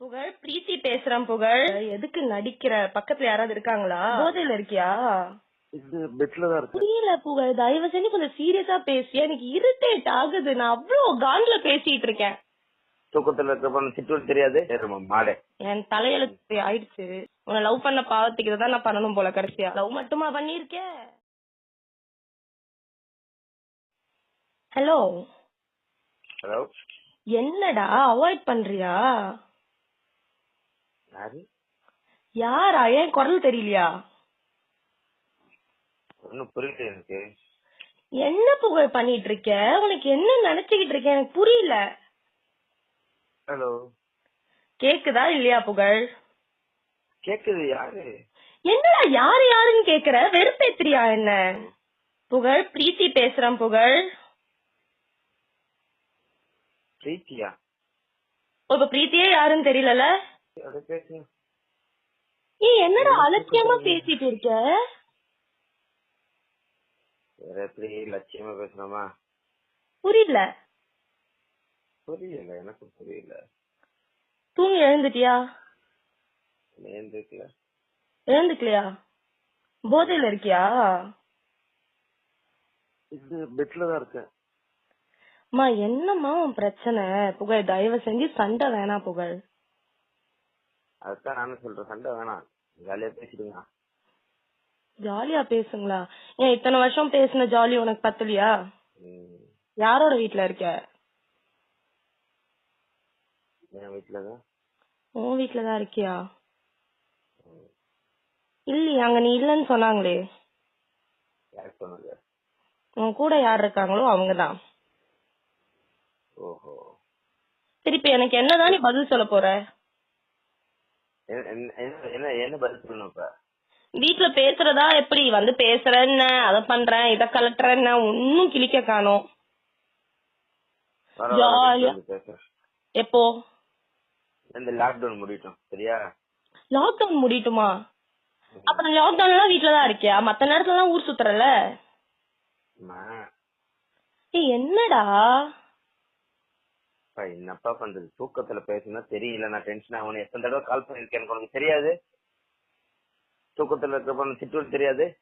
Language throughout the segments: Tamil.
புகழ் பிரீத்தி பேசுறேன் புகழ். எதுக்கு நடிக்கிற? பக்கத்துல யாராவது இருக்காங்களா? போதையில இருக்கியா? இது பெட்ல தான் இருக்கு. புரியல புகழ் தயவு செஞ்சு கொஞ்சம் சீரியஸா பேசி எனக்கு இரிட்டேட் ஆகுது. நான் அவ்வளவு காண்ட்ல பேசிட்டு இருக்கேன். தூக்கத்துல இருக்கப்ப சிற்றூர் தெரியாது. மாடே. என் தலையெழுத்து ஆயிடுச்சு. உன்னை லவ் பண்ண பாவத்துக்கு தான் நான் பண்ணணும் போல கடைசியா. லவ் மட்டுமா பண்ணிருக்கேன் ஹலோ ஹலோ என்னடா அவாய்ட் பண்றியா? யாரு? ஏன் குரல் தெரியலையா? ஒன்னும் புரியல எனக்கு. என்ன புகழ் பண்ணிட்டு இருக்க உனக்கு என்ன நினைச்சுக்கிட்டு இருக்க எனக்கு புரியல. ஹலோ கேக்குதா இல்லையா புகழ்? கேக்குது யாரு? என்னடா யாரு யாருன்னு கேக்குற? வெறுப்பேத்திரியா என்ன? புகழ் பிரீத்தி பேசுறேன் புகழ். பிரீத்தியா? இப்ப பிரீத்தியே யாருன்னு தெரியலல? நீ என்னடா அலட்சியமா பேசிட்டு இருக்க? வேற எப்படி லட்சியமா பேசணுமா? புரியல. புரியல எனக்கு புரியல. தூங்கி எழுந்துட்டியா? நேர்ந்துக்கல எழுந்துக்கலையா? போதையில இருக்கியா? இது பெட்ல தான் இருக்கு அம்மா என்னம்மா உன் பிரச்சனை? புகழ் தயவு செஞ்சு சண்டை வேணாம் புகழ். அதுதான் நானும் சொல்றேன். சண்டை வேணாம். ஜாலியா பேசிடுங்க. ஜாலியா பேசுங்களா? ஏன் இத்தனை வருஷம் பேசின ஜாலி உனக்கு பத்தலையா? யாரோட வீட்ல இருக்க? என் வீட்டுலதான் உன் வீட்லதான் இருக்கியா? இல்லையா அங்க நீ இல்லன்னு சொன்னாங்களே. உன் கூட யார் இருக்காங்களோ அவங்கதான். திருப்பி எனக்கு என்னதான் நீ பதில் சொல்ல போற? என்ன- பதில் சொல்லணும் இப்ப? வீட்ல பேசுறதா எப்படி? வந்து பேசுறேன்னு அத பண்றேன் இத கலட்டுறேன்னு ஒன்னும் கிழிக்க காணோம். ஜாலியா. எப்போ? இந்த லாக்டவுன் முடியட்டும் சரியா? லாக்டவுன் முடியட்டுமா? அப்புறம் லாக்டவுன்லாம் வீட்லதான் இருக்கியா மத்த நேரத்துல எல்லாம் ஊர் சுத்துறல? ஏய் என்னடா? அப்பா, என்னப்பா பண்றது? தூக்கத்துல பேசுனா தெரியல நான் டென்ஷன் ஆகணும். எத்தனை தடவை கால் பண்ணிருக்கேன்? எனக்கு உனக்கு தெரியாது. தூக்கத்துல இருக்கப்ப சிற்றூர் தெரியாது?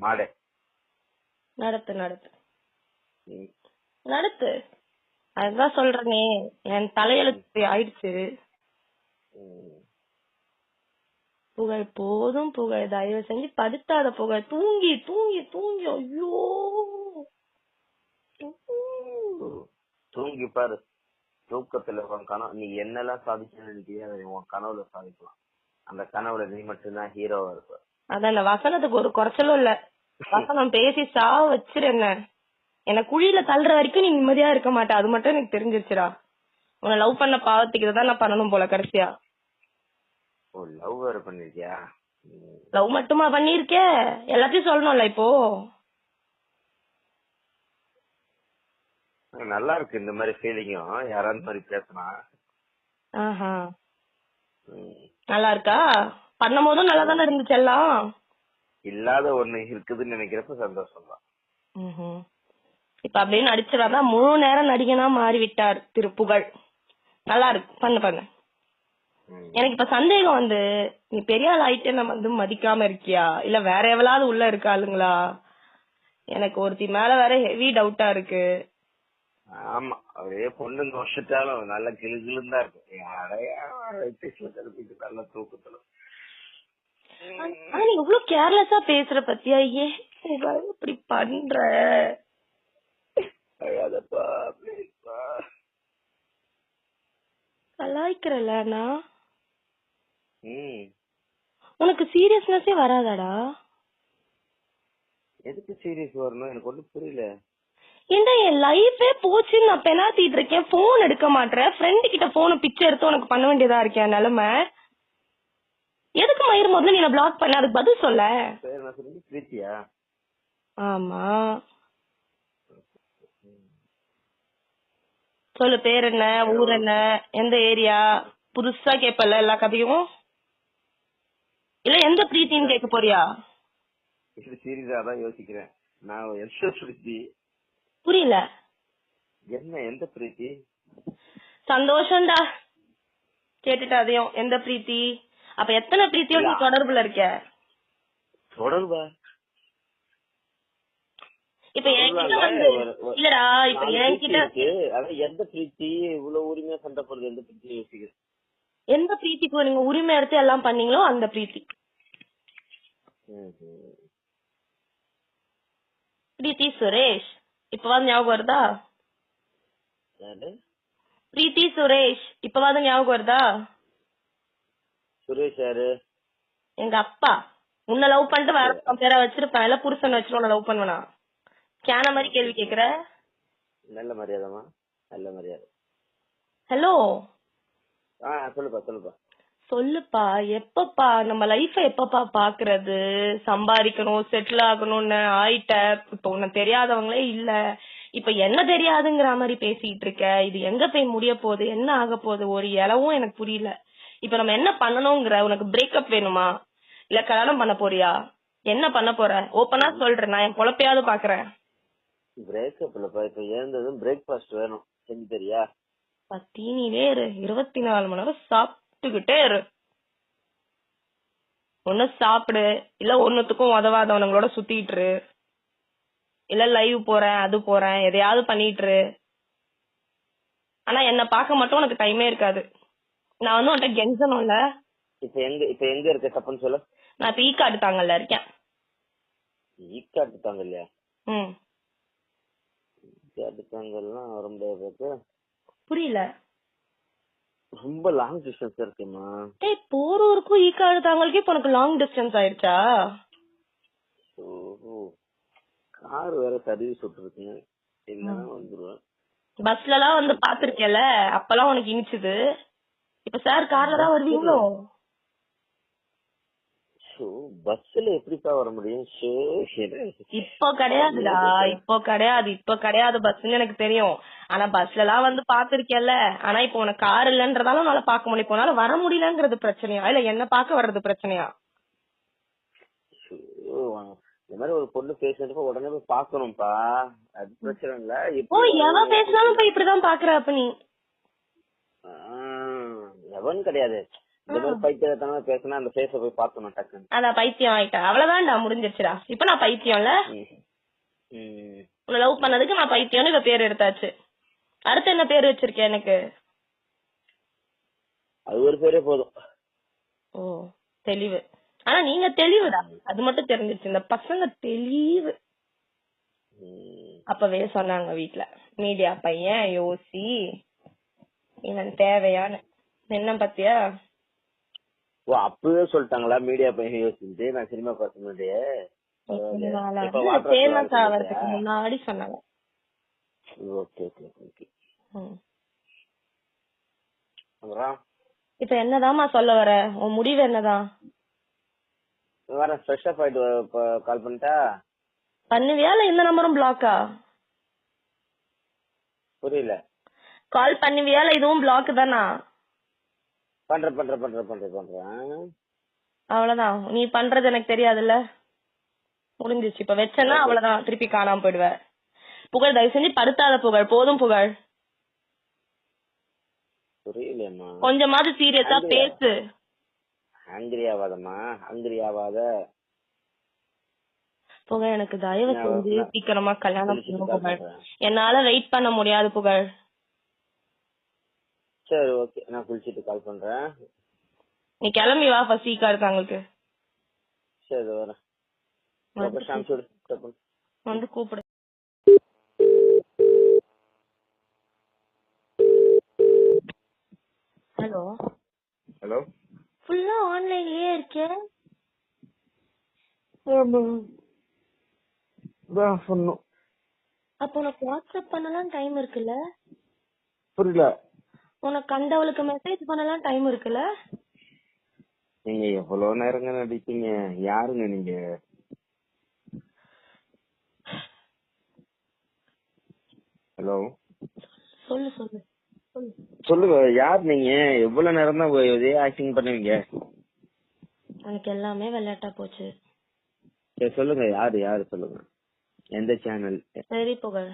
மாடே. நடத்து நடத்து. நடத்து. அதுதான் சொல்றேனே. என் தலையெழுத்து ஆயிடுச்சு. புகழ் போதும் புகழ். தயவு செஞ்சு படுத்தாத புகழ். தூங்கி தூங்கி தூங்கி. ஐயோ. தூங்கி பாரு. தூக்கத்துல உன் கனவு நீ என்னெல்லாம் சாதிக்கணும்னு நினைக்கிறியோ அதை உன் கனவுல சாதிக்கலாம். அந்த கனவுல நீ மட்டும்தான் ஹீரோவா இருப்ப. அதான் இந்த வசனத்துக்கு ஒரு குறைச்சலும் இல்ல. வசனம் பேசி சாவ வச்சிரு என்ன. என்ன குழியில தள்ளுற வரைக்கும் நீ நிம்மதியா இருக்க மாட்ட. அது மட்டும் எனக்கு தெரிஞ்சிருச்சுடா. உன்னை லவ் பண்ண பாவத்துக்கு இதான் நான் பண்ணணும் போல கடைசியா. ஓ லவ் வேற பண்ணிருக்கியா. லவ் மட்டுமா பண்ணிருக்க? எல்லாத்தையும் சொல்லணும்ல இப்போ? நல்லா இருக்கு இந்த மாதிரி ஃபீலிங்கும் யாராவது மாதிரி பேசினா. நல்லா இருக்கா பண்ணும் போதும் நல்லா தானே இருந்துச்சு எல்லாம்? இல்லாத ஒண்ணு இருக்குதுன்னு நினைக்கிறப்ப சந்தோஷம் தான். இப்ப அப்படியே நடிச்சிடாதான் முழு நேரம் நடிகனா மாறி விட்டார் திரு புகழ். நல்லா இருக்கு பண்ணு. பண்ணு. எனக்கு இப்ப சந்தேகம் வந்து நீ பெரிய ஆள் ஆயிட்டே நம்ம வந்து மதிக்காம இருக்கியா? இல்ல வேற எவ்வளவு உள்ள இருக்காளுங்களா எனக்கு ஒருத்தி மேல வேற ஹெவி டவுட்டா இருக்கு. ஆமா. அப்படியே பொண்ணுங்க வருஷத்தாலும் நல்ல கிளு கிளுன்னு தான் இருக்கும். யாரையா கருப்பிட்டு நல்ல தூக்கத்துல. ஆனா நீ இவ்வளவு கேர்லெஸ்ஸா பேசுற பத்தியா? ஏன் இப்படி பண்ற? அழாதப்பா ப்ளீஸ்ப்பா கலாய்க்கிறல நான் ம். உனக்கு சீரியஸ்னஸே வராதாடா? எதுக்கு சீரியஸ் வரணும்? எனக்கு ஒண்ணும் புரியல. ஏண்டா என் லைஃபே போச்சுன்னு நான் பெனாத்திட்டு இருக்கேன். போன் எடுக்க மாட்டேன். ஃப்ரெண்டு கிட்ட போன பிச்சை எடுத்து உனக்கு பண்ண வேண்டியதா இருக்கேன் நிலைமை? எதுக்கு மயிர் முதல்ல நீ பிளாக் பண்ண? அதுக்கு பதில் சொல்ல. என்ன ஆமா. சொல்லு பேர் என்ன? ஊர் என்ன? எந்த ஏரியா புதுசா கேப்பல எல்லா கதையும்? இல்ல எந்த பிரீத்தின்னு கேட்க போறியா? இது சீரியஸா தான் யோசிக்கிறேன். நான் எந்த பிரீத்தி புரியல. என்ன எந்த பிரீத்தி? சந்தோஷம்டா. கேட்டுட்டு அதையும் எந்த பிரீத்தி? அப்ப எத்தனை பிரீத்தியோட நீ தொடர்புல இருக்க. தொடர்பா? இப்ப என்கிட்ட வந்து இல்லடா இப்ப என்கிட்ட. அதான் எந்த பிரீத்தி? இவ்வளவு உரிமையா சண்டை போடுறது எந்த பிரீத்தி யோசிக்கிறேன். எந்த பிரீத்திக்கு நீங்க உரிமை எடுத்து எல்லாம் பண்ணீங்களோ அந்த பிரீத்தி. பிரீத்தி சுரேஷ். இப்பவாது ஞாபகம் வருதா? பிரீத்தி சுரேஷ் இப்பவாது ஞாபகம் வருதா? சுரேஷ் யாரு? எங்க அப்பா. உன்னை லவ் பண்ணிட்டு வேற பேரை வச்சிருப்பேன். இல்ல புருஷன் வச்சுட்டு உன்னை லவ் பண்ணுவனா? கேன மாதிரி கேள்வி கேக்குற? நல்ல மரியாதைமா நல்ல மரியாதை. ஹலோ ஆ சொல்லுப்பா சொல்லுப்பா. சொல்லுப்பா எப்பப்பா நம்ம லைஃப எப்பப்பா பாக்குறது? சம்பாதிக்கணும் செட்டில் ஆகணும்னு ஆயிட்ட. இப்ப உன்னை தெரியாதவங்களே இல்ல. இப்ப என்ன தெரியாதுங்கிற மாதிரி பேசிட்டு இருக்க? இது எங்க போய் முடிய போகுது? என்ன ஆக போகுது? ஒரு இலவும் எனக்கு புரியல. இப்ப நம்ம என்ன பண்ணணுங்கிற உனக்கு பிரேக்கப் வேணுமா? இல்ல கல்யாணம் பண்ண போறியா? என்ன பண்ண போற? ஓப்பனா சொல்றேன். நான் என் பொழப்பையாவது பாக்குறேன். பிரேக்கப் இல்லப்பா. இப்ப எழுந்ததும் பிரேக்ஃபாஸ்ட் வேணும். செஞ்சு தெரியா? பத்தீனிலே இரு இருபத்தி நாலு மணி நேரம் சாப்பிட்டுக்கிட்டே இரு. ஒண்ணு சாப்பிடு. இல்ல ஒண்ணுத்துக்கும் உதவாதவனுங்களோட சுத்திட்டு இரு. இல்ல லைவ் போறேன் அது போறேன் எதையாவது பண்ணிட்டு இரு. ஆனா என்ன பார்க்க மட்டும் உனக்கு டைமே இருக்காது. நான் வந்து உன்கிட்ட கெஞ்சணும்ல. இப்ப எங்க இப்ப எங்க இருக்க தப்புன்னு சொல்ல. நான் இப்ப ஈக்காடு தாங்கல்ல இருக்கேன். ஈக்காட்டு தாங்க இல்லையா ம். ஈக்காட்டு தாங்கல்லாம் முடியாது புரியல. ரொம்ப லாங் டிஸ்டன்ஸ் இருக்குமா? டேய் போரூருக்கும் ஈக்காடு தாங்களுக்கே இப்ப உனக்கு லாங் டிஸ்டன்ஸ் ஆயிடுச்சா? ஓஹோ. கார் வேற சர்வீஸ் விட்டுருக்குங்க இல்லன்னா வந்துருவேன் பஸ்ல எல்லாம் வந்து பாத்திருக்கேல அப்பெல்லாம் உனக்கு இனிச்சுது. இப்ப சார் கார்ல தான் வருவீங்களோ? ஷோ பஸ்ல எப்படிப்பா வர முடியும்? இப்போ கிடையாதுடா. இப்போ கிடையாது. இப்போ கிடையாது பஸ்ன்னு எனக்கு தெரியும். ஆனா பஸ்ல எல்லாம் வந்து பாத்திருக்கேல்ல ஆனா இப்போ உனக்கு கார் இல்லன்றதால உன்னால பாக்க முடியும் உன்னால வர முடியலங்கிறது பிரச்சனையா? இல்ல என்ன பாக்க வர்றது பிரச்சனையா? இந்த மாதிரி ஒரு பொண்ணு பேசுறதுக்கு உடனே போய் பாக்கணும்ப்பா அது பிரச்சனை இல்ல. இப்போ எவன் பேசினாலும் இப்ப இப்படிதான் பாக்குற அப்ப நீ? எவன் கிடையாது. இந்த மாதிரி பைத்தியத்தனமா பேசினா அந்த ஃபேஸ போய் பாக்கணும் டக்குன்னு. அதான் பைத்தியம் ஆயிட்ட. அவ்வளவுதான்டா முடிஞ்சிருச்சுடா. இப்ப நான் பைத்தியம்ல. உன்னை லவ் பண்ணதுக்கு நான் பைத்தியம்னு இப்ப பேர் எடுத்தாச்சு. அடுத்து என்ன பேர் வச்சிருக்கேன் எனக்கு? அது ஒரு பேரே போதும். ஓ தெளிவு. ஆனா நீங்க தெளிவுடா. அது மட்டும் தெரிஞ்சிருச்சு. இந்த பசங்க தெளிவு. அப்பவே சொன்னாங்க வீட்ல. மீடியா பையன் யோசி. இவன் தேவையான என்ன பத்தியா? ஓ அப்பவே சொல்லிட்டாங்களா? மீடியா பையன் யோசிச்சுட்டு நான் சினிமா பார்த்த முன்னாடியே முன்னாடி சொன்னாங்க. ஓகே ஓகே ஓகே இப்ப சொல்ல வர? உன் முடிவு என்னதான் வரேன் ஃப்ரெஷ் அப் ஆயிட்டு கால் பண்ணிட்டா? பண்ணுவியா? இல்ல இந்த நம்பரும் பிளாக்கா புரியல. கால் பண்ணுவியா? இல்ல இதுவும் பிளாக் தானா? பண்றேன் பண்றேன் பண்றேன் பண்றேன் பண்றேன். அவ்வளவுதான். நீ பண்றது எனக்கு தெரியாதுல்ல? முடிஞ்சிச்சு இப்ப வச்சேன்னா அவ்வளவுதான். திருப்பி காணாம போயிடுவ. புகழ் தயவு செஞ்சு படுத்தாத புகழ். போதும் புகழ். புரியலம்மா கொஞ்சமாவது சீரியஸா? பேசு. ஹங்கிரி ஆகாதம்மா ஹங்கிரி ஆகாத புகழ் எனக்கு தயவு செஞ்சு சீக்கிரமா கல்யாணம் குளிச்சுட்டு பண்ணு call புகழ். என்னால வெயிட் பண்ண முடியாது புகழ். சரி ஓகே நான் குளிச்சிட்டு கால் பண்றேன். நீ கிளம்பி வா ஃபர்ஸ்ட் ஈக்கா இருக்காங்களுக்கு சரி வரேன். வந்து கூப்பிடு. ஹலோ. ஹலோ. ஃபுல்லா ஆன்லைன்லயே இருக்கே. அப்ப உனக்கு வாட்ஸ்அப் பண்ணலாம் டைம் இருக்குல்ல? புரியல. உனக்கு கண்டவளுக்கு மெசேஜ் பண்ணலாம் டைம் இருக்குல்ல? நீங்க எவ்வளவு நேரங்க நடிப்பீங்க? யாருங்க நீங்க? ஹலோ சொல்லு சொல்லு சொல்லு. சொல்லுங்க யார் நீங்க? எவ்வளவு நேரம் தான் இதே ஆக்டிங் பண்ணுவீங்க? எனக்கு எல்லாமே விளையாட்டா போச்சு. சரி சொல்லுங்க யாரு யாரு சொல்லுங்க? எந்த சேனல் சரி புகழ்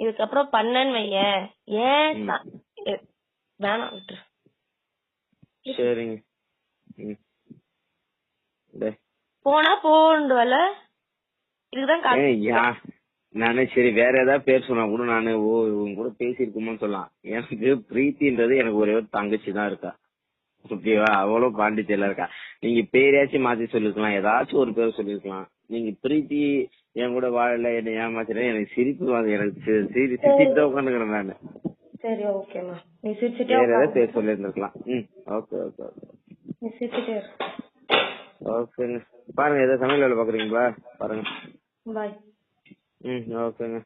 இதுக்கப்புறம் பண்ணேன்னு வையேன். ஏன் வேணாம் விட்டுரு. சரிங்க. போனா ஏய், யா. நானே சரி வேற ஏதாவது பேர் சொன்னா கூட நானு ஓ இவங்க கூட பேசியிருக்குமோன்னு சொல்லலாம். எனக்கு பிரீத்தின்றது எனக்கு ஒரே ஒரு தங்கச்சி தான் இருக்கா. ஓகேவா? அவளும் பாண்டிச்சேரியில இருக்கா. நீங்க பேரையாச்சும் மாத்தி சொல்லிருக்கலாம். ஏதாச்சும் ஒரு பேர் சொல்லிருக்கலாம். நீங்க பிரீத்தி என் கூட வாழல என்ன ஏமாத்திர எனக்கு சிரிப்பு எனக்கு சிரிச்சுட்டு உட்காந்துக்கிறேன் நானு. சரி ஓகேம்மா நீ சிரிச்சுட்டே வேற ஏதாவது. பேர் சொல்லியிருந்திருக்கலாம். ம் ஓகே ஓகே ஓகே நீ சிரிச்சுட்டே. ஓகேங்க பாருங்க ஏதாவது சமையல் வேலை பாக்குறீங்களா பாருங்க. பாய் ம் ஓகேங்க